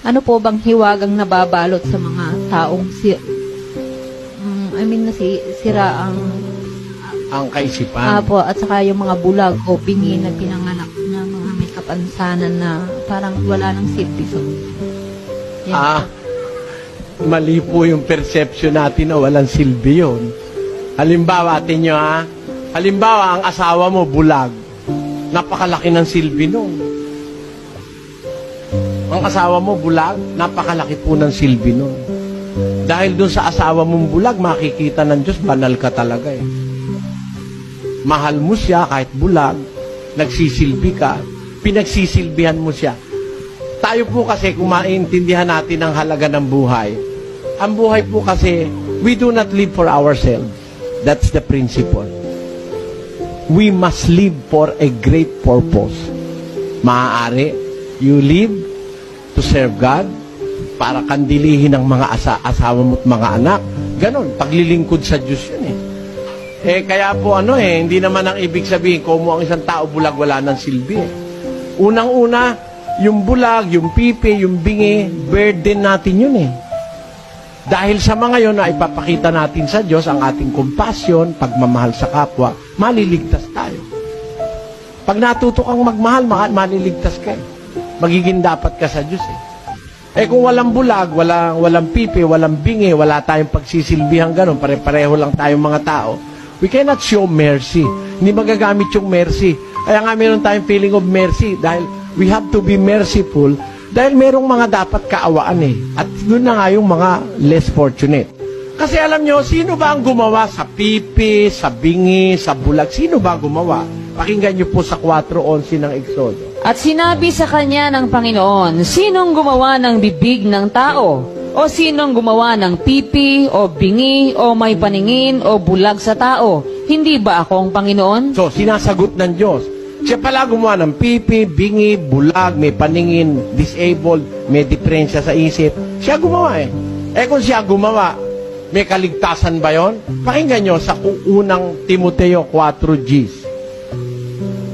ano po bang hiwagang nababalot sa mga taong si mm, I mean na si sira ang Ang kaisipan. apo at saka yung mga bulag o bingi na pinanganak na mga may kapansanan na parang wala nang silbi so. Yan Ah, mali po yung perception natin na walang silbi yun. Halimbawa, atin nyo ha, halimbawa, ang asawa mo bulag. Napakalaki ng silbi nun. Ang asawa mo bulag, napakalaki po ng silbi nun. Dahil dun sa asawa mong bulag, makikita ng Diyos, banal ka talaga eh. Mahal mo siya kahit bulag, nagsisilbi ka, pinagsisilbihan mo siya. Tayo po kasi kung maintindihan natin ang halaga ng buhay, ang buhay po kasi, we do not live for ourselves. That's the principle. We must live for a great purpose. Maaari, you live to serve God para kandilihin ang mga asa asawa mo at mga anak. Ganon, paglilingkod sa Diyos yun eh. Eh, kaya po ano eh, hindi naman ang ibig sabihin, kung ang isang tao bulag, wala ng silbi eh. Unang-una, yung bulag, yung pipi, yung bingi, burden natin yun eh. Dahil sa mga yon na ipapakita natin sa Diyos ang ating compassion, pagmamahal sa kapwa, maliligtas tayo. Pag natuto kang magmahal, ma- maliligtas ka eh. Magiging dapat ka sa Diyos eh. Eh kung walang bulag, walang, walang pipi, walang bingi, wala tayong pagsisilbihan ganun, pare-pareho lang tayong mga tao, we cannot show mercy. Hindi magagamit yung mercy. Kaya nga meron tayong feeling of mercy dahil we have to be merciful dahil merong mga dapat kaawaan eh. At doon na nga yung mga less fortunate. Kasi alam nyo, sino ba ang gumawa sa pipi, sa bingi, sa bulag? Sino ba gumawa? Pakinggan nyo po sa 4.11 ng Exodo. At sinabi sa kanya ng Panginoon, Sinong gumawa ng bibig ng tao? O sinong gumawa ng pipi, o bingi, o may paningin, o bulag sa tao? Hindi ba ako ang Panginoon? So, sinasagot ng Diyos. Siya pala gumawa ng pipi, bingi, bulag, may paningin, disabled, may diferensya sa isip. Siya gumawa eh. Eh kung siya gumawa, may kaligtasan ba yon? Pakinggan nyo sa unang Timoteo 4 Gs.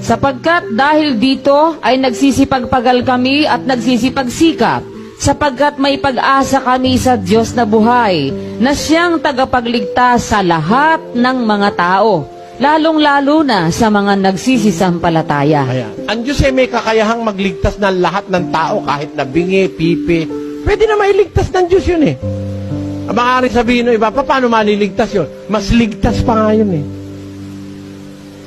Sapagkat dahil dito ay nagsisipagpagal kami at nagsisipagsikap, sapagkat may pag-asa kami sa Diyos na buhay, na siyang tagapagligtas sa lahat ng mga tao, lalong-lalo na sa mga nagsisisampalataya. Ayan. Ang Diyos ay may kakayahang magligtas ng lahat ng tao, kahit na bingi, pipi. Pwede na mailigtas ng Diyos yun eh. Maaari sabihin ng iba, "Pa, paano maliligtas yun? Mas ligtas pa nga yun eh.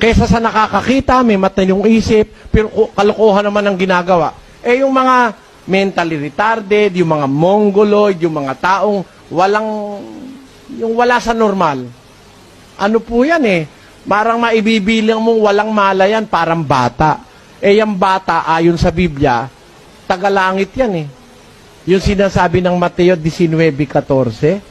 Kesa sa nakakakita, may mata yung isip, pero kalokohan naman ang ginagawa. Eh yung mga mentally retarded, yung mga mongoloid, yung mga taong walang, yung wala sa normal. Ano po yan eh? Parang maibibilang mong walang malayan, parang bata. Eh yung bata, ayon sa Biblia, tagalangit yan eh. Yung sinasabi ng Mateo 19.14,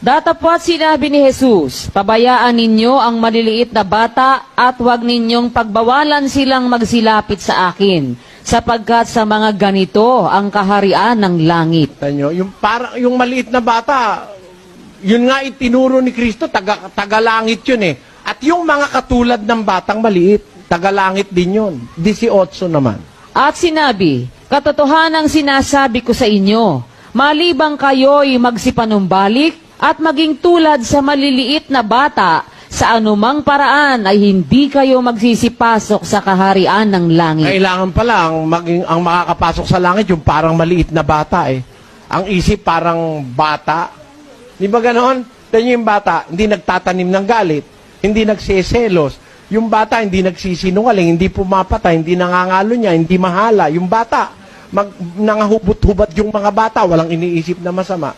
Datapwat sinabi ni Jesus, pabayaan ninyo ang maliliit na bata at huwag ninyong pagbawalan silang magsilapit sa akin, sapagkat sa mga ganito ang kaharian ng langit. Tanyo, yung para yung maliit na bata, yun nga itinuro ni Kristo, taga, tagalangit yun eh. At yung mga katulad ng batang maliit, tagalangit din yun. 18 naman. At sinabi, katotohanang sinasabi ko sa inyo, malibang kayo'y magsipanumbalik at maging tulad sa maliliit na bata, sa anumang paraan ay hindi kayo magsisipasok sa kaharian ng langit. Kailangan pala ang, maging, ang makakapasok sa langit yung parang maliit na bata eh. Ang isip parang bata. Di ba ganon? Tignan yung bata, hindi nagtatanim ng galit, hindi nagsiselos. Yung bata, hindi nagsisinungaling, hindi pumapatay, hindi nangangalo niya, hindi mahala. Yung bata, mag, nangahubot-hubot yung mga bata, walang iniisip na masama.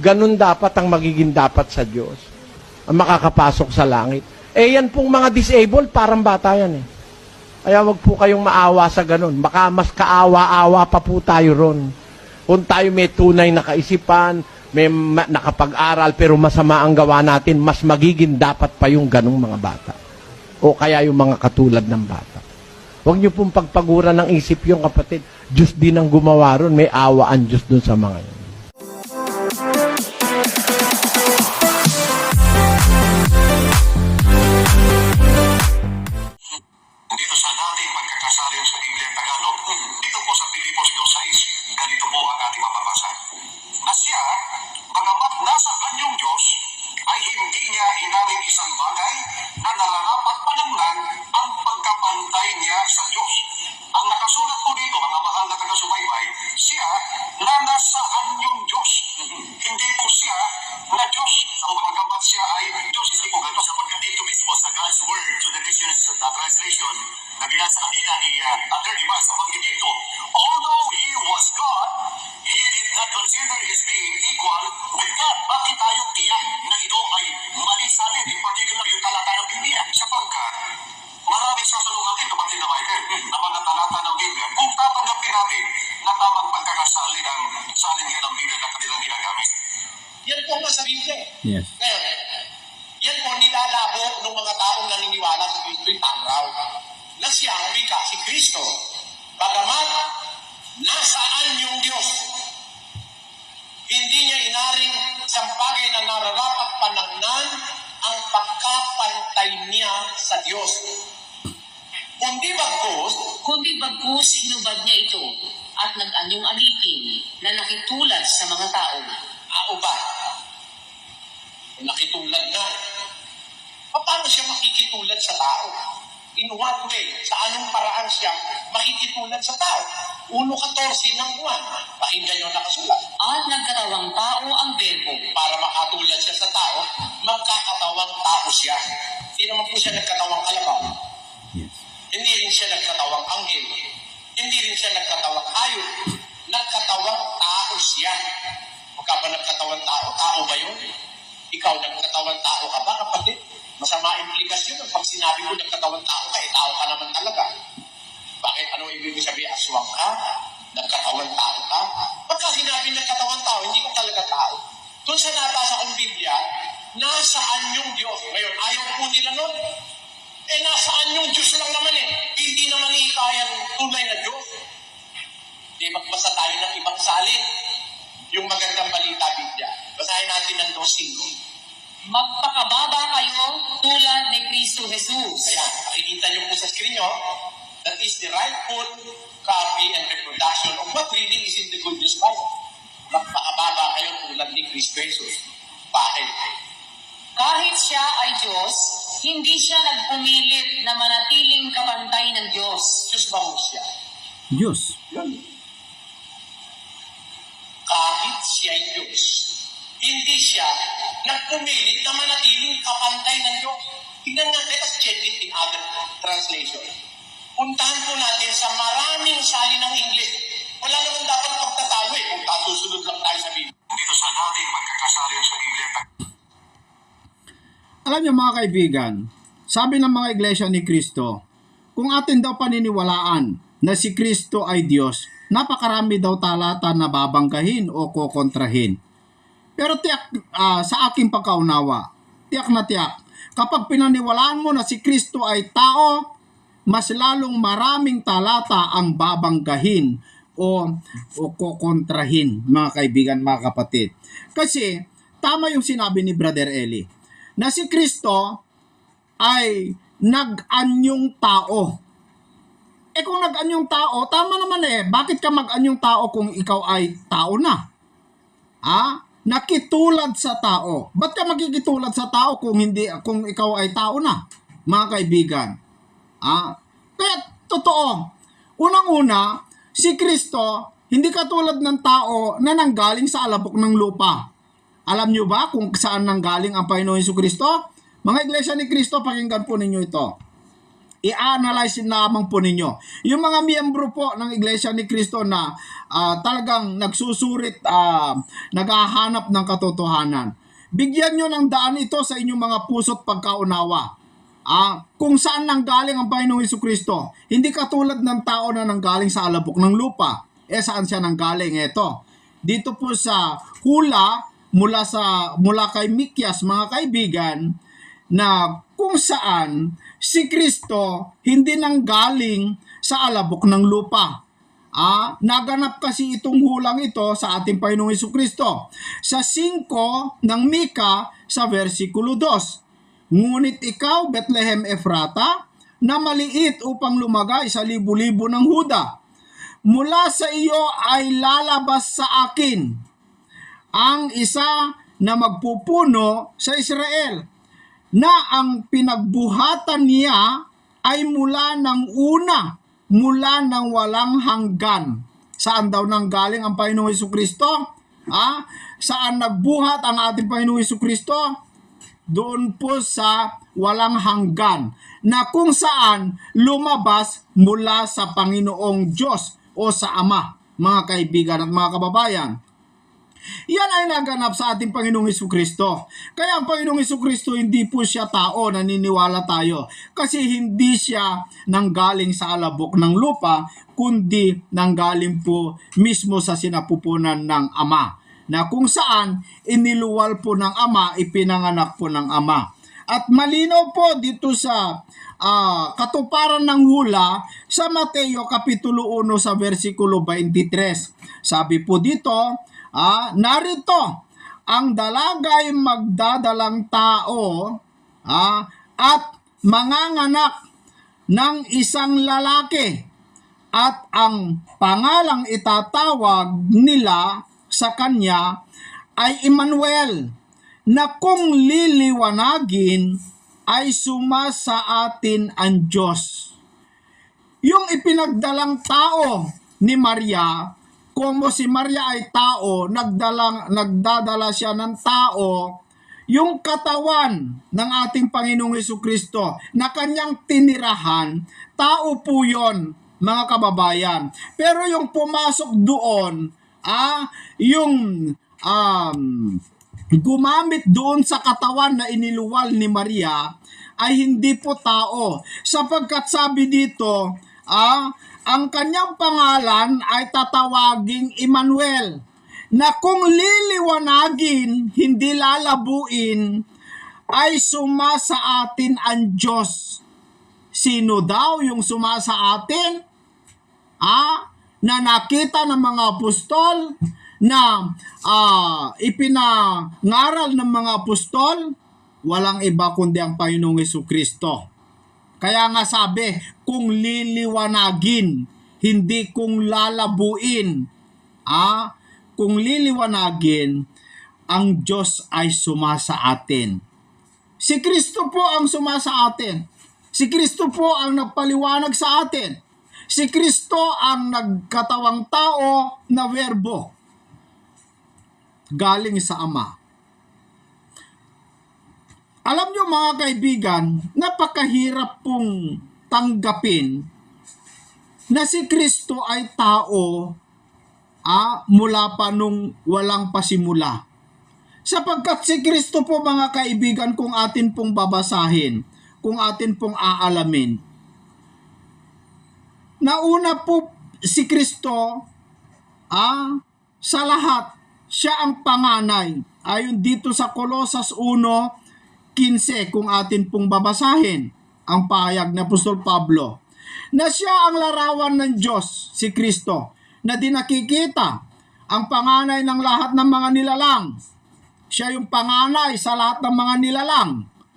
Ganun dapat ang magiging dapat sa Diyos. Ang makakapasok sa langit. Eh yan pong mga disabled, parang bata yan eh. Kaya wag po kayong maawa sa ganun. Baka mas kaawa-awa pa po tayo ron. Kung tayo may tunay na kaisipan, may ma- nakapag-aral pero masama ang gawa natin, mas magiging dapat pa yung ganung mga bata. O kaya yung mga katulad ng bata. Huwag niyo pong pagpaguran ng isip yung kapatid. Diyos din ang gumawa ron. May awa ang Diyos dun sa mga yun. Consider is being equal with God. Bakit tayo tiyak na ito ay mali salin, in particular yung talata ng Biblia? Sapagkat maraming sasalungatin kapag tinawagan ng mga talata ng Biblia. Kung tatanggapin natin na tamang pagkakasalin ang salin ng Biblia na kanilang ginagamit. Yan po ang nasa Biblia. Yes. Ngayon, yan po nilalabo ng mga taong naniniwala sa Kristo'y tangraw na siya ang wika si Kristo. Bagamat, nararapat panangnan ang pagkapantay niya sa Diyos. Kundi bagkus, kundi bagkus hinubad niya ito at nag-anyong alitin na nakitulad sa mga tao. auba. Nakitulad nga. Paano siya makikitulad sa tao? In what way? Sa anong paraan siya makikitulad sa tao? 1.14 ng buwan. Pakinggan nyo nakasulat. At nagkatawang tao ang verbo. Para makatulad siya sa tao, magkakatawang tao siya. Hindi naman po siya nagkatawang kalabaw. Yes. Hindi rin siya nagkatawang anghel. Hindi rin siya nagkatawang hayop. Nagkatawang tao siya. Pagka ba nagkatawang tao, tao ba yun? Ikaw nagkatawang tao ka ba, kapatid? Masama implikasyon ng pag sinabi ko nagkatawang tao ka, eh, tao ka naman talaga. Bakit? Ano ibig sabihin? Aswang ka? Nagkatawang tao ka? Pagka sinabi nagkatawang tao, hindi ka talaga tao. Doon sa nabasa kong Biblia, nasaan yung Diyos? Ngayon, ayaw po nila nun. Eh, nasaan yung Diyos lang naman eh? Hindi naman ihikaya ng tunay na Diyos. Di magbasa tayo ng ibang salin. Yung magandang balita Biblia. Basahin natin ng 2.5. Magpakababa kayo tulad ni Kristo Jesus. Ayan, makikita niyo po sa screen nyo. That is the rightful copy and reproduction of what really is in the Good News Bible. Magpakababa kayo tulad ni Kristo Jesus. Bakit? Kahit siya ay Diyos, hindi siya nagpumilit na manatiling kapantay ng Diyos. Diyos ba ho siya? Diyos. kahit siya ay Diyos. Hindi siya nagpumilit na manatiling kapantay ng Diyos. Tingnan nga, let us check it in other translation. Puntahan po natin sa maraming sali ng English. Wala naman dapat pagtatawa eh kung kasusunod lang tayo sa Biblia. Dito sa dating pagkakasalin sa Biblia, Alam niyo mga kaibigan, sabi ng mga iglesia ni Kristo, kung atin daw paniniwalaan na si Kristo ay Diyos, napakarami daw talata na babanggahin o kokontrahin. Pero tiyak ah, sa aking pagkaunawa, tiyak na tiyak, kapag pinaniwalaan mo na si Kristo ay tao, mas lalong maraming talata ang babanggahin o, o kokontrahin, mga kaibigan, mga kapatid. Kasi, tama yung sinabi ni Brother Eli, na si Kristo ay nag-anyong tao. Eh kung nag-anyong tao, tama naman eh. Bakit ka mag-anyong tao kung ikaw ay tao na? Ah, nakitulad sa tao. Ba't ka magkikitulad sa tao kung hindi kung ikaw ay tao na? Mga kaibigan. Ah, kaya totoo. Unang-una, si Kristo hindi katulad ng tao na nanggaling sa alabok ng lupa. Alam nyo ba kung saan nanggaling ang Panginoon Yesu Kristo? Mga iglesia ni Kristo, pakinggan po ninyo ito i-analyze lamang po ninyo. Yung mga miyembro po ng Iglesia ni Cristo na ah, talagang nagsusurit, ah, naghahanap ng katotohanan. Bigyan nyo ng daan ito sa inyong mga puso't pagkaunawa. Ah, kung saan nanggaling ang Panginoong Hesus Kristo. Hindi katulad ng tao na nanggaling sa alabok ng lupa. Eh saan siya nanggaling? Ito. Dito po sa hula mula sa mula kay Mikyas mga kaibigan na kung saan si Kristo hindi nanggaling sa alabok ng lupa. Ah, naganap kasi itong hulang ito sa ating Panginoong Hesus Kristo sa 5 ng Mika sa versikulo 2. Ngunit ikaw, Bethlehem Efrata, na maliit upang lumagay sa libu-libo ng Huda, mula sa iyo ay lalabas sa akin ang isa na magpupuno sa Israel na ang pinagbuhatan niya ay mula ng una, mula ng walang hanggan. Saan daw nanggaling ang Panginoong Hesus Kristo? Ah, saan nagbuhat ang ating Panginoong Hesus Kristo? Doon po sa walang hanggan na kung saan lumabas mula sa Panginoong Diyos o sa Ama, mga kaibigan at mga kababayan. Yan ay naganap sa ating Panginoong Hesus Kristo. Kaya ang Panginoong Hesus Kristo hindi po siya tao, naniniwala tayo. Kasi hindi siya nanggaling sa alabok ng lupa, kundi nanggaling po mismo sa sinapupunan ng Ama. Na kung saan iniluwal po ng Ama, ipinanganak po ng Ama. At malinaw po dito sa ah, katuparan ng hula sa Mateo Kapitulo 1 sa versikulo 23. Sabi po dito, ah, narito, ang dalagay magdadalang tao ah, at manganganak ng isang lalaki. At ang pangalang itatawag nila sa kanya ay Emmanuel na kung liliwanagin ay suma sa atin ang Diyos. Yung ipinagdalang tao ni Maria, kung si Maria ay tao, nagdalang, nagdadala siya ng tao, yung katawan ng ating Panginoong Heso Kristo na kanyang tinirahan, tao po yon mga kababayan. Pero yung pumasok doon, ah, yung um, gumamit doon sa katawan na iniluwal ni Maria ay hindi po tao. Sapagkat sabi dito, ah, ang kanyang pangalan ay tatawaging Emmanuel na kung liliwanagin, hindi lalabuin, ay suma sa atin ang Diyos. Sino daw yung suma sa atin? Ah, na nakita ng mga apostol na ah, ipinangaral ng mga apostol, walang iba kundi ang Panginoong Yesu Kristo. Kaya nga sabi, kung liliwanagin, hindi kung lalabuin. Ah, kung liliwanagin, ang Diyos ay sumasa atin. Si Kristo po ang sumasa atin. Si Kristo po ang nagpaliwanag sa atin. Si Kristo ang nagkatawang tao na verbo galing sa Ama. Alam nyo mga kaibigan, napakahirap pong tanggapin na si Kristo ay tao ah, mula pa nung walang pasimula. Sapagkat si Kristo po mga kaibigan kung atin pong babasahin, kung atin pong aalamin. Nauna po si Kristo ah, sa lahat, siya ang panganay. Ayon dito sa Colosas 1, 15 kung atin pong babasahin ang pahayag na Apostol Pablo na siya ang larawan ng Diyos, si Kristo, na dinakikita ang panganay ng lahat ng mga nilalang. Siya yung panganay sa lahat ng mga nilalang.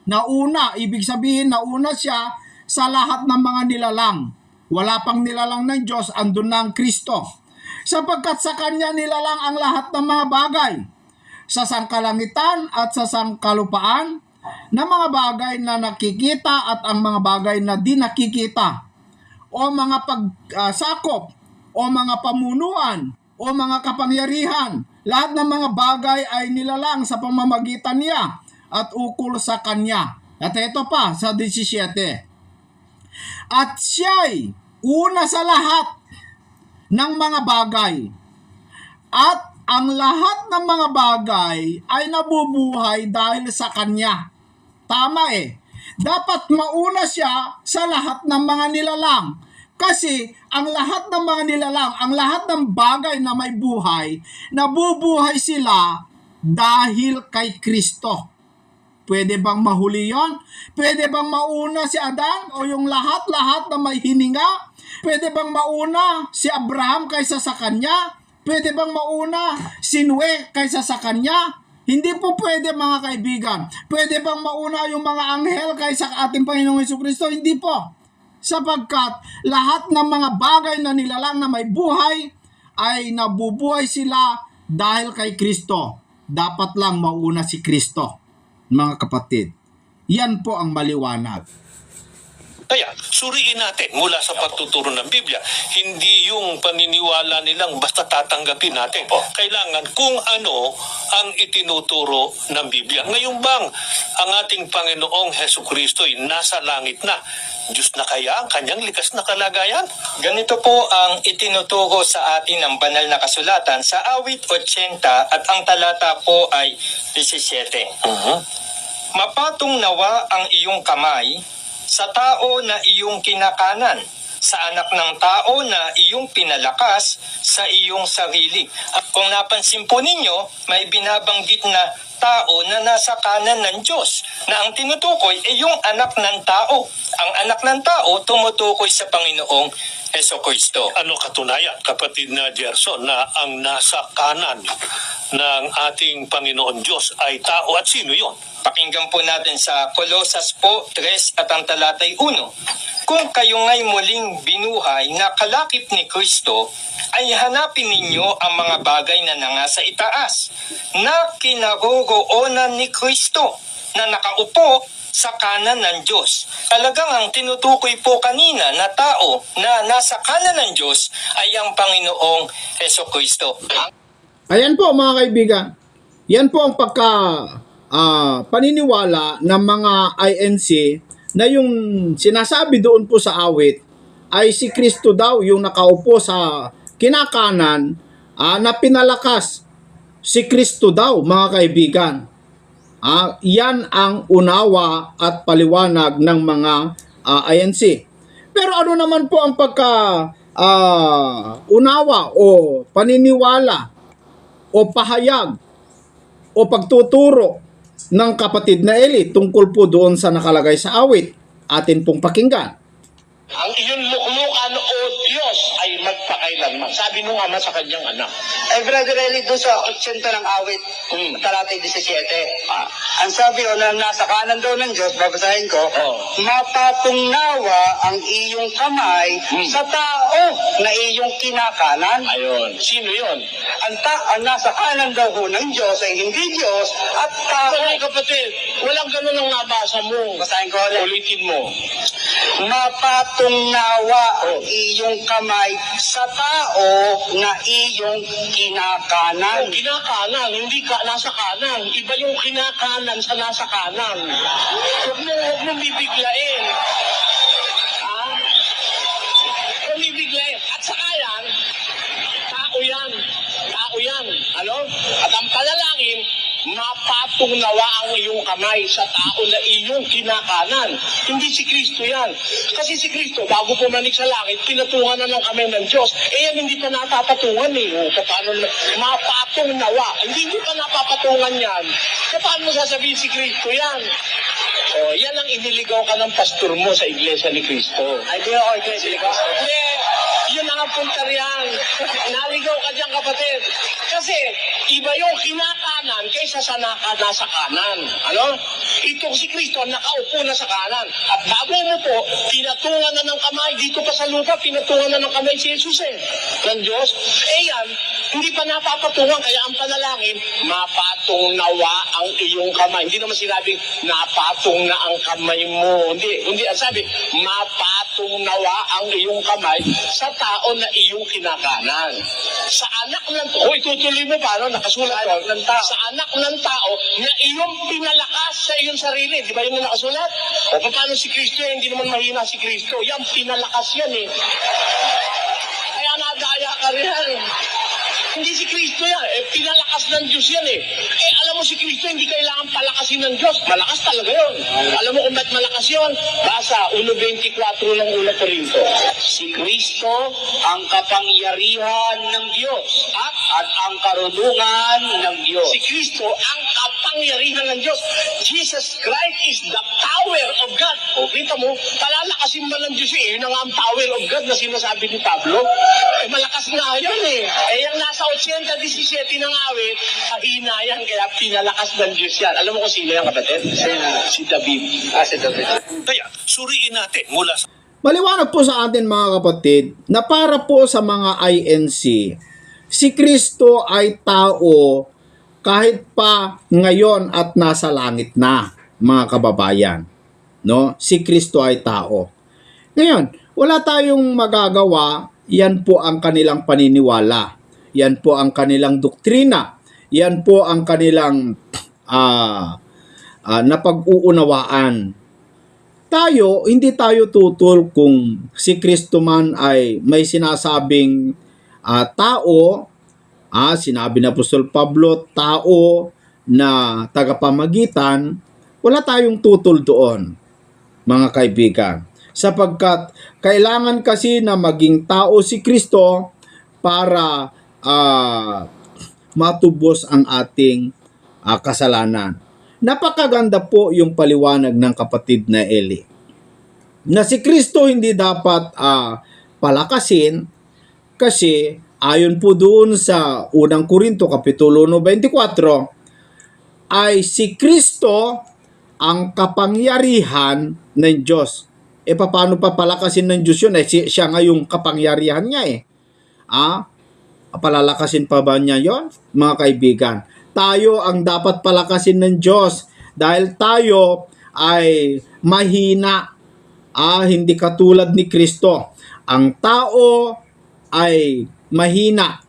Nauna, ibig sabihin, nauna siya sa lahat ng mga nilalang. Wala pang nilalang ng Diyos, andun na ang Kristo. Sapagkat sa Kanya nilalang ang lahat ng mga bagay sa sangkalangitan at sa sangkalupaan na mga bagay na nakikita at ang mga bagay na di nakikita o mga pagsakop o mga pamunuan o mga kapangyarihan. Lahat ng mga bagay ay nilalang sa pamamagitan niya at ukol sa kanya. At ito pa sa 17. At siya'y una sa lahat ng mga bagay. At ang lahat ng mga bagay ay nabubuhay dahil sa kanya. Tama eh. Dapat mauna siya sa lahat ng mga nilalang. Kasi ang lahat ng mga nilalang, ang lahat ng bagay na may buhay, nabubuhay sila dahil kay Kristo. Pwede bang mahuli yon? Pwede bang mauna si Adan o yung lahat-lahat na may hininga? Pwede bang mauna si Abraham kaysa sa kanya? Pwede bang mauna si Noe kaysa sa kanya? Hindi po pwede mga kaibigan. Pwede bang mauna yung mga anghel kaysa ating Panginoong Hesus Kristo? Hindi po. Sapagkat lahat ng mga bagay na nilalang na may buhay ay nabubuhay sila dahil kay Kristo. Dapat lang mauna si Kristo, mga kapatid. Yan po ang maliwanag. Kaya, suriin natin mula sa pagtuturo ng Biblia. Hindi yung paniniwala nilang basta tatanggapin natin. Kailangan kung ano ang itinuturo ng Biblia. Ngayon bang ang ating Panginoong Heso Kristo'y nasa langit na? Diyos na kaya ang kanyang likas na kalagayan? Ganito po ang itinuturo sa atin ng banal na kasulatan sa awit 80 at ang talata po ay 17. Mhm. Mapatong nawa ang iyong kamay sa tao na iyong kinakanan, sa anak ng tao na iyong pinalakas sa iyong sarili. At kung napansin po ninyo, may binabanggit na tao na nasa kanan ng Diyos na ang tinutukoy ay yung anak ng tao. Ang anak ng tao tumutukoy sa Panginoong Heso Kristo. Ano katunayan, kapatid na Gerson, na ang nasa kanan ng ating Panginoon Diyos ay tao at sino yon? Pakinggan po natin sa Kolosas po 3 at ang talatay 1. Kung kayo nga'y muling binuhay na kalakip ni Kristo, ay hanapin ninyo ang mga bagay na nangasa itaas, na kinaroroonan ni Kristo, na nakaupo sa kanan ng Diyos. Talagang ang tinutukoy po kanina na tao na nasa kanan ng Diyos ay ang Panginoong Heso Kristo. Ayan po mga kaibigan. Yan po ang pagka ah, paniniwala ng mga INC na yung sinasabi doon po sa awit ay si Kristo daw yung nakaupo sa kinakanan ah, na pinalakas si Kristo daw mga kaibigan. Ah, yan ang unawa at paliwanag ng mga ah, INC. Pero ano naman po ang pagka ah, unawa o paniniwala o pahayag o pagtuturo ng kapatid na Eli tungkol po doon sa nakalagay sa awit atin pong pakinggan. Ang iyong luklukan o magpakailanman. Sabi nung ama sa kanyang anak. Eh, Brother Eli, doon sa 80 ng awit, Hmm. talatay 17, ah, ang sabi o na nasa kanan daw ng Diyos, babasahin ko, Oh. mapatungnawa ang iyong kamay Hmm. sa tao na iyong kinakanan. Ayun. Sino yon? Ang, ta- ang nasa kanan daw ho ng Diyos ay hindi Diyos at tao. Mga kapatid, walang ganun ang nabasa mo. Basahin ko ulit. Ulitin mo. Mapatungnawa ang iyong kamay sa tao na iyong kinakanan. Kinakanan, hindi ka nasa kanan. Iba yung kinakanan sa nasa kanan. Huwag mo, huwag mo bibiglain. Ha? Huwag bibiglain. At saka yan, tao yan. Tao yan. Ano? At ang panalangin, mapatong nawa ang iyong kamay sa tao na iyong kinakanan. Hindi si Kristo yan. Kasi si Kristo, bago pumanik sa langit, pinatungan na ng kamay ng Diyos. Eh yan, hindi pa natapatungan eh. O, paano na, mapatong nawa. Hindi, hindi pa napapatungan yan. E paano mo sasabihin si Kristo yan? O, yan ang iniligaw ka ng pastor mo sa iglesia ni Kristo. Ay, di ako iglesia ni. Hindi, yun ang punta riyan. Naligaw ka dyan, kapatid. Kasi, iba yung kinakanan kaysa sa naka, nasa kanan. Ano? Ito si Kristo, nakaupo na sa kanan. At bago mo po, pinatungan na ng kamay, dito pa sa lupa, pinatungan na ng kamay si Jesus eh. Ng Diyos. Eh yan, hindi pa napapatungan, kaya ang panalangin, mapatong nawa ang iyong kamay. Hindi naman sinabing, napatong na ang kamay mo. Hindi, hindi. Ang sabi, mapatong nawa ang iyong kamay sa tao na iyong kinakanan. Sa anak ng tao, Uy, tutuloy mo paano? Nakasulat ko. ng tao. Sa anak ng tao na iyong pinalakas sa iyong sarili. Di ba yun ang nakasulat? O paano si Kristo? yan? Hindi naman mahina si Kristo. Yan, pinalakas yan eh. Kaya nadaya ka rin. Hindi si Kristo yan. Eh, pinalakas ng Diyos yan eh. Eh, alam mo si Kristo, hindi kailangan palakasin ng Diyos. Malakas talaga yun. Alam mo kung ba't malakas yun? Basa, 1.24 ng una Korinto. Si Kristo ang kapangyarihan ng Diyos at, at ang karunungan ng Diyos. Si Kristo ang kapangyarihan ng Diyos. Jesus Christ is the power of God. O, kita mo, palalakasin ba ng Diyos eh? Yun ang ang power of God na sinasabi ni Pablo. Eh, malakas nga yun eh. Eh, yung nasa 80-17 ng awit, kahina yan, kaya pinalakas ng Diyos yan. Alam mo kung sino yan, kapatid? Si David. Ah, si David. Kaya, suriin natin mula sa Maliwanag po sa atin mga kapatid na para po sa mga INC, si Kristo ay tao kahit pa ngayon at nasa langit na, mga kababayan. No? Si Kristo ay tao. Ngayon, wala tayong magagawa, yan po ang kanilang paniniwala. Yan po ang kanilang doktrina. Yan po ang kanilang ah ah, napag-uunawaan. Tayo, hindi tayo tutol kung si Kristo man ay may sinasabing ah, tao, ah, sinabi na Apostol Pablo, tao na tagapamagitan, wala tayong tutol doon, mga kaibigan. Sapagkat kailangan kasi na maging tao si Kristo para ah, matubos ang ating ah, kasalanan. Napakaganda po yung paliwanag ng kapatid na Eli. Na si Kristo hindi dapat ah, palakasin kasi ayon po doon sa unang Korinto Kapitulo 24 ay si Kristo ang kapangyarihan ng Diyos. E paano pa palakasin ng Diyos yun? Eh, si- siya nga yung kapangyarihan niya eh. Ah, palalakasin pa ba niya yon mga kaibigan? Tayo ang dapat palakasin ng Diyos dahil tayo ay mahina, ah, hindi katulad ni Kristo. Ang tao ay mahina,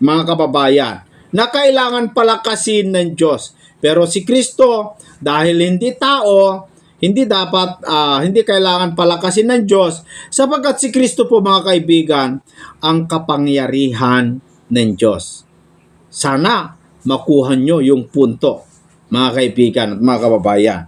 mga kababayan, na kailangan palakasin ng Diyos. Pero si Kristo, dahil hindi tao, hindi dapat, ah, hindi kailangan palakasin ng Diyos sapagkat si Kristo po mga kaibigan, ang kapangyarihan ng Diyos. Sana makuha nyo yung punto, mga kaibigan at mga kababayan.